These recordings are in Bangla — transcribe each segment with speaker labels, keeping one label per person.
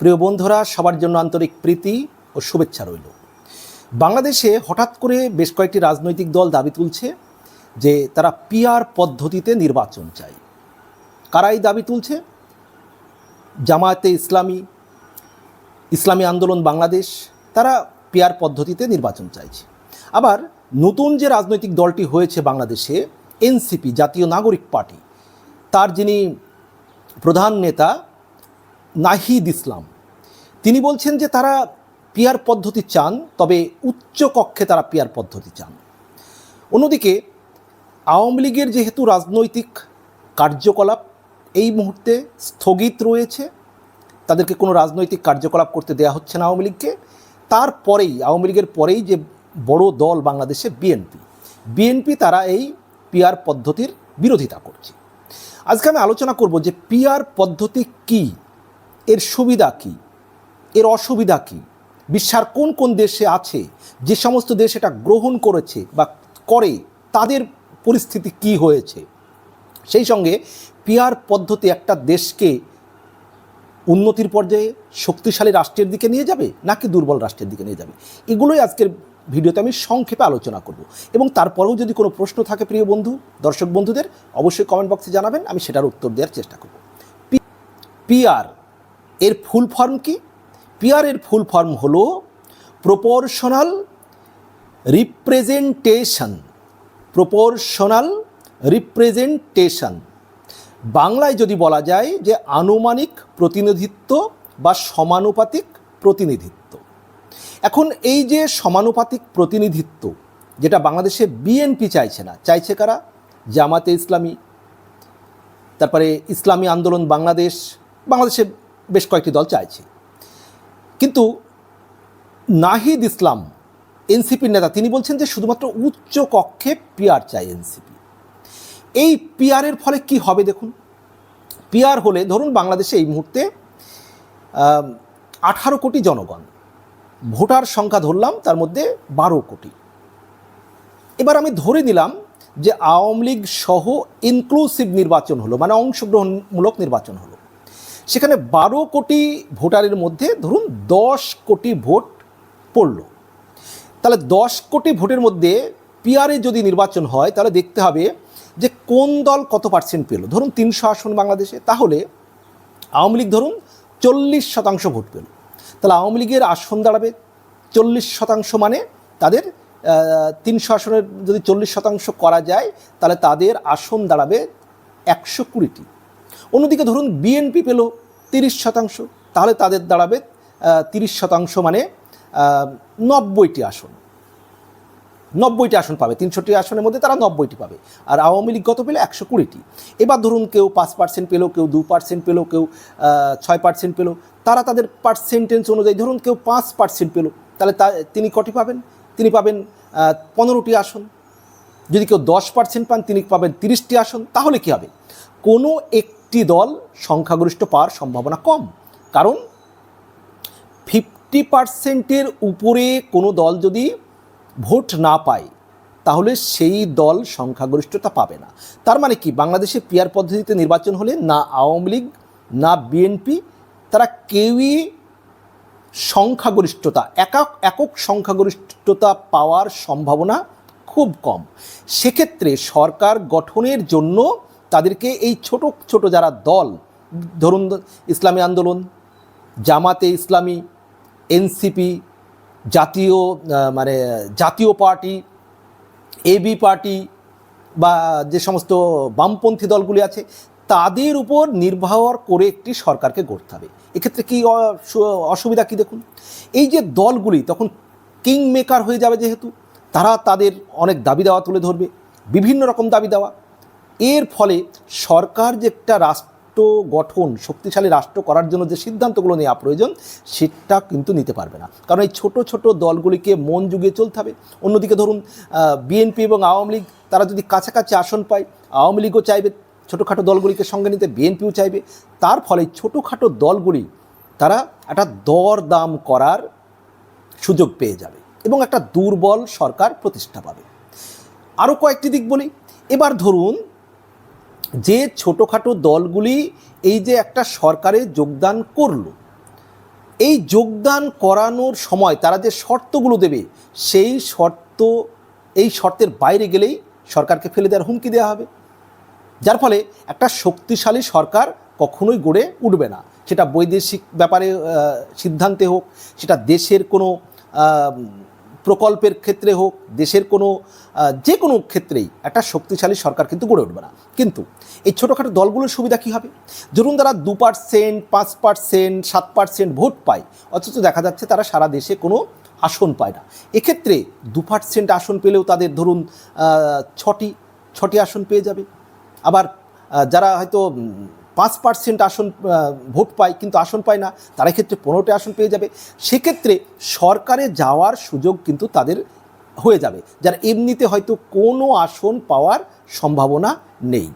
Speaker 1: প্রিয় বন্ধুরা, সবার জন্য আন্তরিক প্রীতি ও শুভেচ্ছা রইল। বাংলাদেশে হঠাৎ করে বেশ কয়েকটি রাজনৈতিক দল দাবি তুলছে যে তারা পিআর পদ্ধতিতে নির্বাচন চায়। কারাই দাবি তুলছে? জামায়াতে ইসলামী ইসলামী আন্দোলন বাংলাদেশ, তারা পিয়ার পদ্ধতিতে নির্বাচন চাইছে। আবার নতুন যে রাজনৈতিক দলটি হয়েছে বাংলাদেশে, এনসিপি, জাতীয় নাগরিক পার্টি, তার যিনি প্রধান নেতা নাহিদ ইসলাম। তিনি বলছেন যে তারা পিয়ার পদ্ধতি চান, তবে উচ্চ কক্ষে তারা পিয়ার পদ্ধতি চান। অন্যদিকে, আওয়ামী লীগের যেহেতু রাজনৈতিক কার্যকলাপ এই মুহূর্তে স্থগিত রয়েছে, তাদেরকে কোনো রাজনৈতিক কার্যকলাপ করতে দেওয়া হচ্ছে না আওয়ামী লীগকে, তারপরেই, আওয়ামী লীগের পরেই যে বড় দল বাংলাদেশে বিএনপি। বিএনপি তারা এই পিয়ার পদ্ধতির বিরোধিতা করছে। আজকে আমি আলোচনা করব যে পিয়ার পদ্ধতি কি এর সুবিধা কি? এর অসুবিধা কি? বিশ্বের কোন কোন দেশে আছে যে সমস্ত দেশ এটা গ্রহণ করেছে বা করে, তাদের পরিস্থিতি কি হয়েছে? সেই সঙ্গে পিয়ার পদ্ধতি একটা দেশকে উন্নতির পর্যায়ে শক্তিশালী রাষ্ট্রের দিকে নিয়ে যাবে নাকি দুর্বল রাষ্ট্রের দিকে নিয়ে যাবে? এগুলোই আজকের ভিডিওতে আমি সংক্ষেপে আলোচনা করব। এবং তারপরেও যদি কোনো প্রশ্ন থাকে প্রিয় বন্ধু, দর্শক বন্ধুদের, অবশ্যই কমেন্ট বক্সে জানাবেন, আমি সেটার উত্তর দেওয়ার চেষ্টা করব। পিআর এর ফুল ফর্ম কি? পিয়ারের ফুল ফর্ম হলো প্রপোর্শনাল রিপ্রেজেন্টেশন। Proportional representation. বাংলায় যদি বলা যায় যে আনুমানিক প্রতিনিধিত্ব বা সমানুপাতিক প্রতিনিধিত্ব। এখন এই যে সমানুপাতিক প্রতিনিধিত্ব, যেটা বাংলাদেশে বিএনপি চাইছে না, চাইছে কারা? জামাতে ইসলামী, তারপরে ইসলামী আন্দোলন বাংলাদেশ, বাংলাদেশে বেশ কয়েকটি দল চাইছে। কিন্তু নাহিদ ইসলাম, এনসিপির নেতা, তিনি বলছেন যে শুধুমাত্র উচ্চ কক্ষে পিআর চাই এনসিপি। এই পিআরের ফলে কি হবে দেখুন? পিআর হলে ধরুন বাংলাদেশে এই মুহূর্তে আঠারো কোটি জনগণ, ভোটার সংখ্যা ধরলাম, তার মধ্যে বারো কোটি। এবার আমি ধরে নিলাম যে আওয়ামী লীগ সহ ইনক্লুসিভ নির্বাচন হলো মানে অংশগ্রহণমূলক নির্বাচন হলো। সেখানে বারো কোটি ভোটারের মধ্যে ধরুন দশ কোটি ভোট পড়ল। তাহলে দশ কোটি ভোটের মধ্যে পিআরে যদি নির্বাচন হয়, তাহলে দেখতে হবে যে কোন দল কত পার্সেন্ট পেল। ধরুন তিনশো আসন বাংলাদেশে, তাহলে আওয়ামী লীগ ধরুন চল্লিশ শতাংশ ভোট পেল। তাহলে আওয়ামী লীগের আসন দাঁড়াবে চল্লিশ শতাংশ মানে তাদের তিনশো আসনের যদি চল্লিশ শতাংশ করা যায়, তাহলে তাদের আসন দাঁড়াবে একশো কুড়িটি। অন্যদিকে ধরুন বিএনপি পেল তিরিশ শতাংশ, তাহলে তাদের দাঁড়াবে তিরিশ শতাংশ মানে নব্বইটি আসন। নব্বইটি আসন পাবে, তিনশোটি আসনের মধ্যে তারা নব্বইটি পাবে। আর আওয়ামী লীগ কত পেলে একশো কুড়িটি। এবার ধরুন কেউ পাঁচ পার্সেন্ট পেল, কেউ দু পার্সেন্ট পেল, কেউ ছয় পার্সেন্ট পেল, তারা তাদের পার্সেন্টেজ অনুযায়ী ধরুন কেউ পাঁচ পার্সেন্ট পেল, তাহলে তা, তিনি কটি পাবেন? তিনি পাবেন পনেরোটি আসন। যদি কেউ দশ পার্সেন্ট পান, তিনি পাবেন তিরিশটি আসন, তাহলে কী হবে? কোনো একটি দল সংখ্যাগরিষ্ঠ পাওয়ার সম্ভাবনা কম। কারণ ফিফটি পার্সেন্টের উপরে কোনো দল যদি ভোট না পায়, তাহলে সেই দল সংখ্যাগরিষ্ঠতা পাবে না। তার মানে কি? বাংলাদেশে পিয়ার পদ্ধতিতে নির্বাচন হলে না আওয়ামী লীগ, না বিএনপি তারা কেউই সংখ্যাগরিষ্ঠতা, একক একক সংখ্যাগরিষ্ঠতা পাওয়ার সম্ভাবনা খুব কম। সেক্ষেত্রে সরকার গঠনের জন্য তাদেরকে এই ছোট ছোট যারা দল, ধরুন ইসলামী আন্দোলন, জামাতে ইসলামী, এনসিপি, জাতীয় মানে জাতীয় পার্টি এবি পার্টি বা যে সমস্ত বামপন্থী দলগুলি আছে, তাদের উপর নির্ভর করে একটি সরকারকে গড়তে হবে। এক্ষেত্রে কী অসুবিধা কী দেখুন? এই যে দলগুলি তখন কিং মেকার হয়ে যাবে যেহেতু, তারা তাদের অনেক দাবি দেওয়া তুলে ধরবে, বিভিন্ন রকম দাবি দেওয়া। এর ফলে সরকার যে একটা রাষ্ট্র গঠন, শক্তিশালী রাষ্ট্র করার জন্য যে সিদ্ধান্তগুলো নেওয়া প্রয়োজন, সেটা কিন্তু নিতে পারবে না। কারণ এই ছোট ছোট দলগুলিকে মন যুগিয়ে চলতে হবে। অন্যদিকে ধরুন বিএনপি এবং আওয়ামী লীগ, তারা যদি কাছাকাছি আসন পায়, আওয়ামী লীগও চাইবে, ছোটোখাটো দলগুলিকে সঙ্গে নিতে বিএনপিও চাইবে। তার ফলে ছোটোখাটো দলগুলি, তারা একটা দর দাম করার সুযোগ পেয়ে যাবে এবং একটা দুর্বল সরকার প্রতিষ্ঠা পাবে। আরও কয়েকটি দিক বলি। এবার ধরুন যে ছোটোখাটো দলগুলি এই যে একটা সরকারে যোগদান করল, এই যোগদান করানোর সময় তারা যে শর্তগুলো দেবে, সেই শর্ত, এই শর্তের বাইরে গেলেই সরকারকে ফেলে দেওয়ার হুমকি দেওয়া হবে। যার ফলে একটা শক্তিশালী সরকার কখনোই গড়ে উঠবে না। সেটা বৈদেশিক ব্যাপারে সিদ্ধান্তে হোক, সেটা দেশের কোনো প্রকল্পের ক্ষেত্রে হোক, দেশের কোনো যে কোনো ক্ষেত্রেই একটা শক্তিশালী সরকার কিন্তু গড়ে উঠবে না। কিন্তু এই ছোটোখাটো দলগুলোর সুবিধা কী হবে? ধরুন তারা দু পার্সেন্ট পাঁচ পার্সেন্ট সাত পার্সেন্ট ভোট পায়, অথচ দেখা যাচ্ছে তারা সারা দেশে কোনো আসন পায় না। এক্ষেত্রে দু পার্সেন্ট আসন পেলেও তাদের ধরুন ছটি ছটি আসন পেয়ে যাবে। আবার যারা হয়তো পাঁচ পার্সেন্ট আসন ভোট পায়, কিন্তু আসন পায় না। তারা ক্ষেত্রে পনেরোটি আসন পেয়ে যাবে। সেক্ষেত্রে সরকারে যাওয়ার সুযোগ কিন্তু তাদের হয়ে যাবে, যারা এমনিতে হয়তো কোনো আসন পাওয়ার সম্ভাবনা নেই।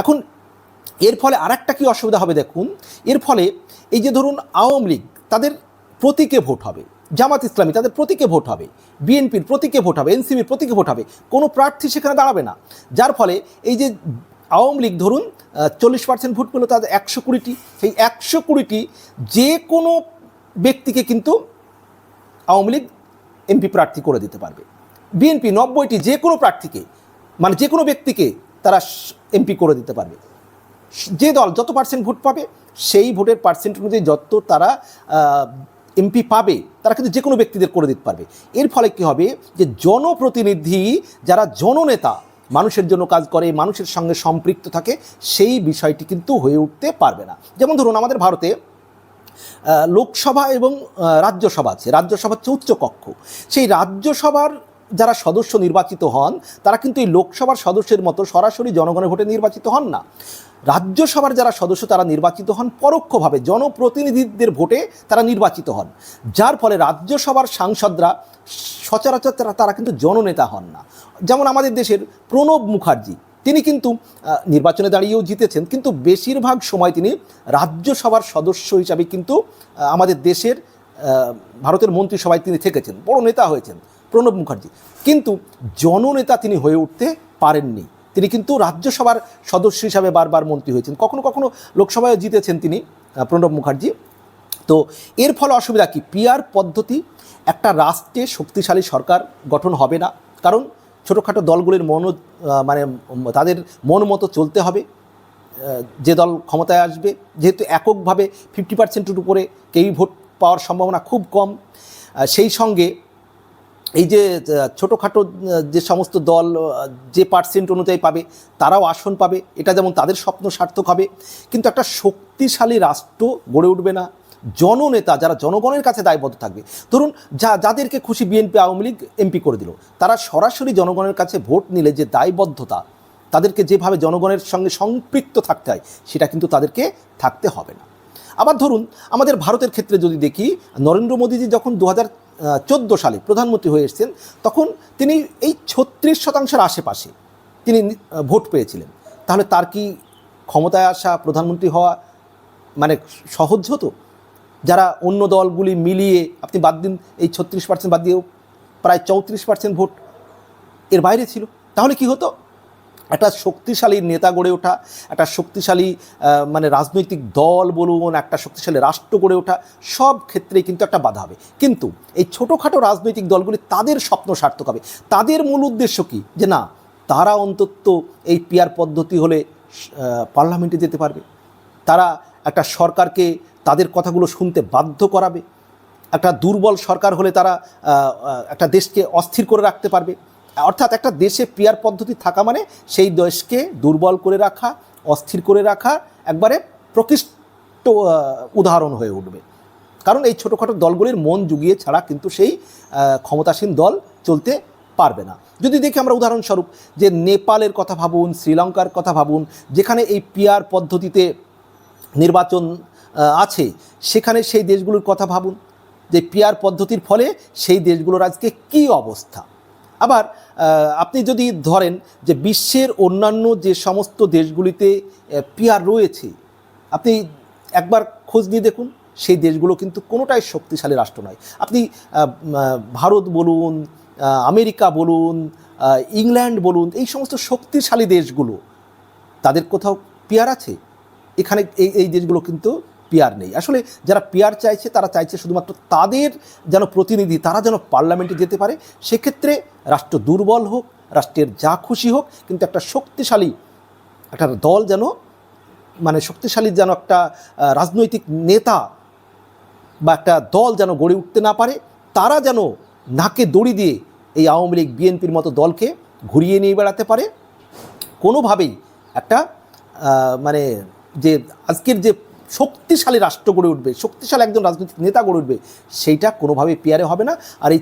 Speaker 1: এখন, এর ফলে আরেকটা কি অসুবিধা হবে দেখুন? এর ফলে এই যে ধরুন আওয়ামী লীগ, তাদের প্রতীকে ভোট হবে। জামাত ইসলামী, তাদের প্রতীকে ভোট হবে। বিএনপির প্রতীকে ভোট হবে এনসিবির প্রতীকে ভোট হবে। কোনো প্রার্থী সেখানে দাঁড়াবে না। যার ফলে এই যে আওয়ামী লীগ ধরুন চল্লিশ পার্সেন্ট ভোট পেল তাদের একশো কুড়িটি। সেই একশো কুড়িটি যে কোনো ব্যক্তিকে কিন্তু আওয়ামী লীগ এমপি প্রার্থী করে দিতে পারবে। বিএনপি নব্বইটি যে কোনো প্রার্থীকে মানে যে কোনো ব্যক্তিকে তারা এমপি করে দিতে পারবে। যে দল যত পার্সেন্ট ভোট পাবে, সেই ভোটের পার্সেন্ট অনুযায়ী যত তারা এমপি পাবে, তারা কিন্তু যে কোনো ব্যক্তিদের করে দিতে পারবে। এর ফলে কী হবে যে জনপ্রতিনিধি, যারা জননেতা মানুষের জন্য কাজ করে, মানুষের সঙ্গে সম্পৃক্ত থাকে, সেই বিষয়টি কিন্তু হয়ে উঠতে পারবে না। যেমন ধরুন, আমাদের ভারতে লোকসভা এবং রাজ্যসভা আছে। রাজ্যসভা হচ্ছে উচ্চকক্ষ সেই রাজ্যসভার যারা সদস্য নির্বাচিত হন, তারা কিন্তু এই লোকসভার সদস্যের মতো সরাসরি জনগণের ভোটে নির্বাচিত হন না। রাজ্যসভার যারা সদস্য, তারা নির্বাচিত হন পরোক্ষভাবে। জনপ্রতিনিধিদের ভোটে তারা নির্বাচিত হন। যার ফলে রাজ্যসভার সাংসদরা সচরাচর তারা তারা কিন্তু জননেতা হন না। যেমন আমাদের দেশের প্রণব মুখার্জি, তিনি কিন্তু নির্বাচনে দাঁড়িয়েও জিতেছেন, কিন্তু বেশিরভাগ সময় তিনি রাজ্যসভার সদস্য হিসাবে কিন্তু আমাদের দেশের ভারতের মন্ত্রিসভায় তিনি থেকেছেন, বড় নেতা হয়েছেন প্রণব মুখার্জি। কিন্তু জননেতা তিনি হয়ে উঠতে পারেননি। তিনি কিন্তু রাজ্যসভার সদস্য হিসাবে বারবার মন্ত্রী হয়েছেন। কখনো কখনো লোকসভায় জিতেছেন তিনি প্রণব মুখার্জি। তো এর ফলে অসুবিধা কি? পিআর পদ্ধতি, একটা রাষ্ট্রে শক্তিশালী সরকার গঠন হবে না। কারণ ছোটোখাটো দলগুলির মন মানে তাদের মন মতো চলতে হবে। যে দল ক্ষমতায় আসবে, যেহেতু এককভাবে ফিফটি পার্সেন্টের উপরে কেউই ভোট পাওয়ার সম্ভাবনা খুব কম। সেই সঙ্গে এই যে ছোটোখাটো যে সমস্ত দল যে পার্সেন্ট অনুযায়ী পাবে, তারাও আসন পাবে। এটা যেমন তাদের স্বপ্ন সার্থক হবে, কিন্তু একটা শক্তিশালী রাষ্ট্র গড়ে উঠবে না। জননেতা, যারা জনগণের কাছে দায়বদ্ধ থাকবে, ধরুন যা, যাদেরকে খুশি বিএনপি, আওয়ামী লীগ, এমপি করে দিল, তারা সরাসরি জনগণের কাছে ভোট নিলে যে দায়বদ্ধতা, তাদেরকে যেভাবে জনগণের সঙ্গে সম্পৃক্ত থাকতে হয়, সেটা কিন্তু তাদেরকে থাকতে হবে না। আবার ধরুন, আমাদের ভারতের ক্ষেত্রে যদি দেখি, নরেন্দ্র মোদীজি যখন দু হাজার চোদ্দ সালে প্রধানমন্ত্রী হয়ে এসেছেন, তখন তিনি এই ছত্রিশ শতাংশের আশেপাশে তিনি ভোট পেয়েছিলেন। তাহলে তার কি ক্ষমতায় আসা প্রধানমন্ত্রী হওয়া মানে সহজ হতো? যারা অন্য দলগুলি মিলিয়ে আপনি বাদ দিন, এই ছত্রিশ পার্সেন্ট বাদ দিয়েও প্রায় চৌত্রিশ পার্সেন্ট ভোট এর বাইরে ছিল। তাহলে কি হতো? একটা শক্তিশালী নেতা গড়ে ওঠা, একটা শক্তিশালী মানে রাজনৈতিক দল বলুন, একটা শক্তিশালী রাষ্ট্র গড়ে ওঠা, সব ক্ষেত্রেই কিন্তু একটা বাধা হবে। কিন্তু এই ছোটোখাটো রাজনৈতিক দলগুলি তাদের স্বপ্ন সার্থক হবে। তাদের মূল উদ্দেশ্য কি? যে না, তারা অন্তত এই পিয়ার পদ্ধতি হলে পার্লামেন্টে যেতে পারবে। তারা একটা সরকারকে তাদের কথাগুলো শুনতে বাধ্য করাবে। একটা দুর্বল সরকার হলে তারা একটা দেশকে অস্থির করে রাখতে পারবে। অর্থাৎ একটা দেশে পিয়ার পদ্ধতি থাকা মানে সেই দেশকে দুর্বল করে রাখা, অস্থির করে রাখা, একবারে প্রকৃষ্ট উদাহরণ হয়ে উঠবে। কারণ এই ছোটোখাটো দলগুলির মন জুগিয়ে ছাড়া কিন্তু সেই ক্ষমতাসীন দল চলতে পারবে না। যদি দেখি আমরা উদাহরণস্বরূপ যে নেপালের কথা ভাবুন, শ্রীলঙ্কার কথা ভাবুন, যেখানে এই পিয়ার পদ্ধতিতে নির্বাচন আছে, সেখানে সেই দেশগুলোর কথা ভাবুন, যে পিয়ার পদ্ধতির ফলে সেই দেশগুলোর আজকে কী অবস্থা? আবার আপনি যদি ধরেন যে বিশ্বের অন্যান্য যে সমস্ত দেশগুলিতে পিয়ার রয়েছে, আপনি একবার খোঁজ নিয়ে দেখুন, সেই দেশগুলো কিন্তু কোনোটাই শক্তিশালী রাষ্ট্র নয়। আপনি ভারত বলুন আমেরিকা বলুন ইংল্যান্ড বলুন, এই সমস্ত শক্তিশালী দেশগুলো, তাদের কোথাও পিয়ার আছে? এখানে এই এই দেশগুলো কিন্তু পিয়ার নেই। আসলে যারা পিয়ার চাইছে, তারা চাইছে শুধুমাত্র তাদের যেন প্রতিনিধি, তারা যেন পার্লামেন্টে যেতে পারে। সেক্ষেত্রে রাষ্ট্র দুর্বল হোক, রাষ্ট্রের যা খুশি হোক, কিন্তু একটা শক্তিশালী একটা দল যেন মানে শক্তিশালী যেন একটা রাজনৈতিক নেতা বা একটা দল যেন গড়ে উঠতে না পারে, তারা যেন নাকে দড়ি দিয়ে এই আওয়ামী লীগ, বিএনপির মতো দলকে ঘুরিয়ে নিয়ে বেড়াতে পারে। কোনোভাবেই একটা মানে যে আজকের যে শক্তিশালী রাষ্ট্র গড়ে উঠবে, শক্তিশালী একজন রাজনৈতিক নেতা গড়ে উঠবে, সেইটা কোনোভাবেই পিয়ারে হবে না। আর এই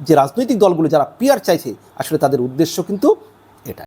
Speaker 1: যে রাজনৈতিক দলগুলো যারা পিয়ার চাইছে, আসলে তাদের উদ্দেশ্য কিন্তু